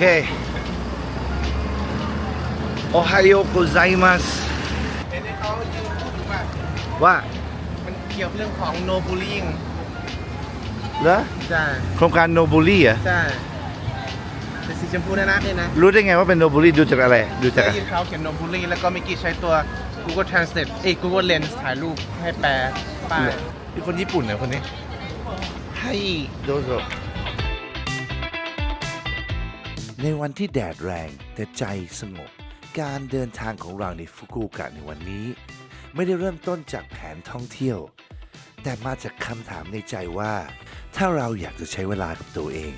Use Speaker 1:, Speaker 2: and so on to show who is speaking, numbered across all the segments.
Speaker 1: เคโอไฮโอโกไซมัส
Speaker 2: เห็นที่เขายืนพูดอยู่ว่า
Speaker 1: ว่า
Speaker 2: มันเกี่ยวกับเรื่องของ no bullying
Speaker 1: เหรอ
Speaker 2: ใช่
Speaker 1: โครงการโนบูลี่อะ
Speaker 2: ใช่เป็นสีชมพูน่ารักเลยนะ
Speaker 1: รู้ได้ไงว่าเป็นโนบูลี่ดูจากอะไร ดูจาก
Speaker 2: ได้ยินเขาเขียน no bullying แล้วก็เมื่อกี้ใช้ตัว Google Translate เอ้ย Google Lens ถ่ายรูปให้แปลป้ายที่คนญี่ปุ่นเหรอคนนี้
Speaker 1: ให้ โดโซ ในวันที่แดดแรงแต่ใจสงบ การเดินทางของเราในฟุกุโอกะในวันนี้ ไม่ได้เริ่มต้นจากแผนท่องเที่ยว แต่มาจากคำถามในใจว่า ถ้าเราอยากจะใช้เวลากับตัวเอง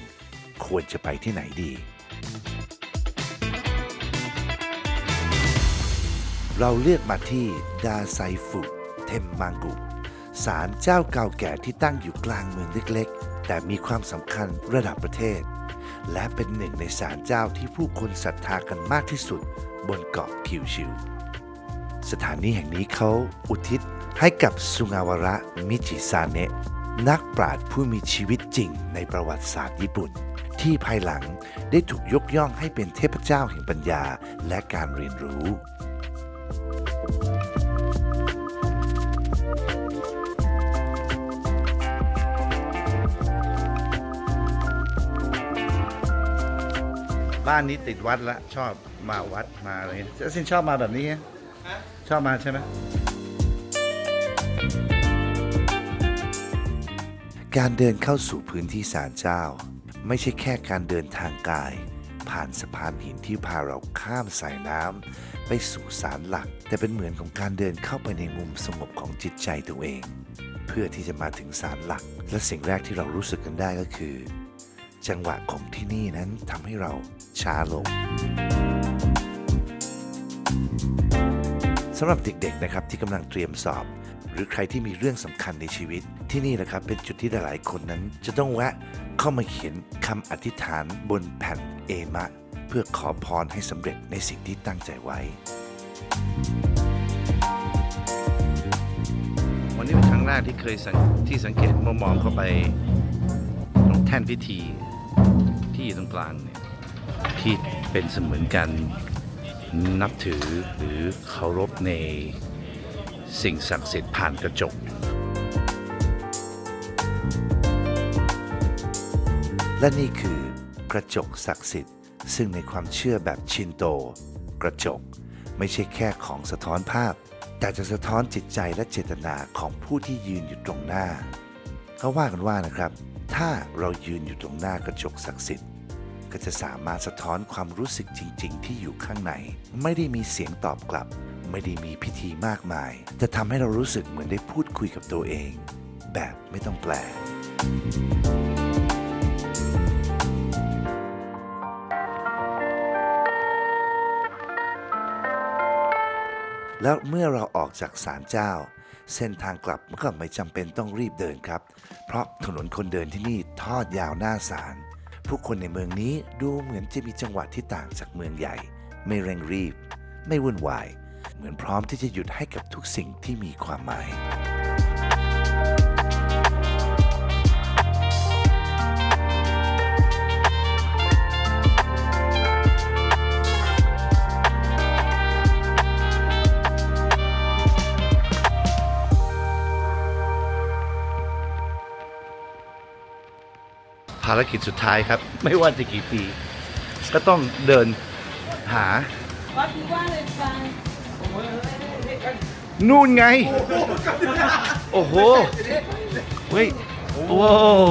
Speaker 1: ควรจะไปที่ไหนดี เราเลือกมาที่ดาไซฟุเทมมังกุศาลเจ้าเก่าแก่ที่ตั้งอยู่กลางเมืองเล็ก ๆ แต่มีความสำคัญระดับประเทศ และเป็นหนึ่งในศาลเจ้าที่ผู้คนศรัทธากันมากที่สุดบนเกาะคิวชิว สถานที่แห่งนี้เขาอุทิศให้กับซุงาวระ มิจิซาเนะนักปราชญ์ผู้มีชีวิตจริงในประวัติศาสตร์ญี่ปุ่น ที่ภายหลังได้ถูกยกย่องให้เป็นเทพเจ้าแห่งปัญญาและการเรียนรู้ บ้านนี้ติดวัดละชอบมาวัดมาอะไรเจสินชอบมาแบบนี้ไงชอบมาใช่ไหมการเดินเข้าสู่พื้นที่ศาลเจ้า ไม่ใช่แค่การเดินทางกาย ผ่านสะพานหินที่พาเราข้ามสายน้ำไปสู่ศาลหลัก แต่เป็นเหมือนของการเดินเข้าไปในมุมสงบของจิตใจตัวเอง เพื่อที่จะมาถึงศาลหลัก และสิ่งแรกที่เรารู้สึกกันได้ก็คือ จังหวะของที่นี่นั้นทำให้เราช้าลงสำหรับเด็กๆนะครับที่กำลังเตรียมสอบ หรือใครที่มีเรื่องสำคัญในชีวิต ที่นี่นะครับ เป็นจุดที่หลายๆคนนั้น จะต้องแวะเข้ามาเขียนคำอธิษฐานบนแผ่นเอมะ เพื่อขอพรให้สำเร็จในสิ่งที่ตั้งใจไว้ วันนี้เป็นครั้งแรกที่เคยสังที่สังเกตเมื่อมองเข้าไปตรงแท่นพิธี ที่ตรงกลางเนี่ยที่เป็นเสมือนกันนับถือหรือเคารพในสิ่งศักดิ์สิทธิ์ผ่านกระจก และนี่คือกระจกศักดิ์สิทธิ์ ซึ่งในความเชื่อแบบชินโต กระจกไม่ใช่แค่ของสะท้อนภาพ แต่จะสะท้อนจิตใจและเจตนาของผู้ที่ยืนอยู่ตรงหน้า เขาว่ากันว่านะครับ ถ้าเรายืนอยู่ตรงหน้ากระจกศักดิ์สิทธิ์ ก็จะสามารถสะท้อนความรู้สึกจริง ๆ ที่อยู่ข้างใน ไม่ได้มีเสียงตอบกลับ ไม่ได้มีพิธีมากมายแต่ทำให้เรารู้สึกเหมือนได้พูดคุยกับตัวเอง แบบไม่ต้องแปล แล้วเมื่อเราออกจากศาลเจ้า เส้นทางกลับก็ไม่จำเป็นต้องรีบเดินครับ เพราะถนนคนเดินที่นี่ทอดยาวหน้าศาลผู้คนในเมืองนี้ดูเหมือนจะมีจังหวะที่ต่างจากเมืองใหญ่ ไม่เร่งรีบ ไม่วุ่นวาย เหมือนพร้อมที่จะหยุดให้กับทุกสิ่งที่มีความหมาย ภารกิจสุดท้ายครับ ไม่ว่าจะกี่ปี ก็ต้องเดินหา
Speaker 3: What you want is fine.
Speaker 1: นู่นไง โอ้โหเฮ้ยว้าว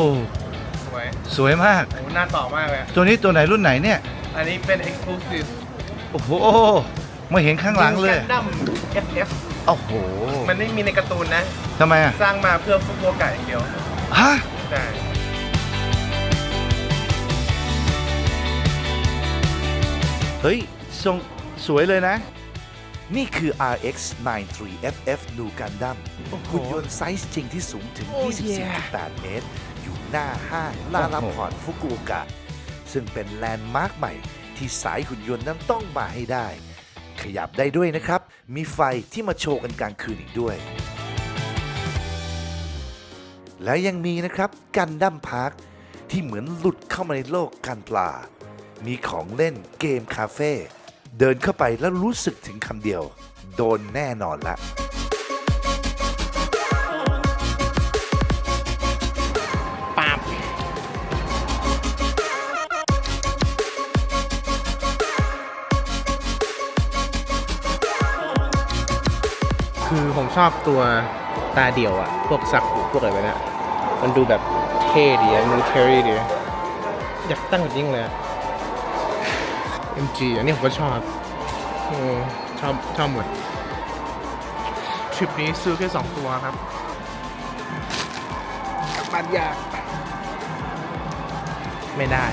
Speaker 2: สวย
Speaker 1: สวยมาก
Speaker 2: โอ้หน้าต่อมากเลย
Speaker 1: ตัวนี้ตัวไหนรุ่นไหนเนี่ย
Speaker 2: อันนี้เป็น exclusive
Speaker 1: โอ้โหมาเห็นข้างหลังเลย
Speaker 2: ดัม FF
Speaker 1: โอ้โห
Speaker 2: มันไม่มีในการ์ตูนนะ
Speaker 1: ทำไมอะ
Speaker 2: สร้างมาเพื่อฟุตบอลไก่อย่างเดียว
Speaker 1: ฮะ
Speaker 2: ใช่
Speaker 1: เฮ้ยทรงสวยเลยนะ นี่คือ RX 93 FF Nu Gundam หุ่นยนต์ไซส์จริงที่สูงถึง24.8 เมตร อยู่หน้าห้างลาลาพอร์ตฟุกุโอกะ ซึ่งเป็นแลนด์มาร์คใหม่ที่สายหุ่นยนต์นั้นต้องมาให้ได้ ขยับได้ด้วยนะครับ มีไฟที่มาโชว์กันกลางคืนอีกด้วย แล้วยังมีนะครับกันดั้มพาร์คที่เหมือนหลุดเข้ามาในโลกการปลา มีของเล่นเกมคาเฟ่เดินเข้าไปแล้วรู้สึกถึงคำเดียว โดนแน่นอนละ
Speaker 2: ปาบคือผมชอบตัวตาเดี่ยวอะพวกสักพวกอะไรแบบเนี้ยมันดูแบบเท่ดีอะมิลิเทอรี่ดี อยากตั้งจริงเลยอะ MG อันนี้ผมก็ชอบอืมชอบชอบหมดทริปนี้ซื้อแค่สองตัวครับกลับบ้านยาก ไม่ได้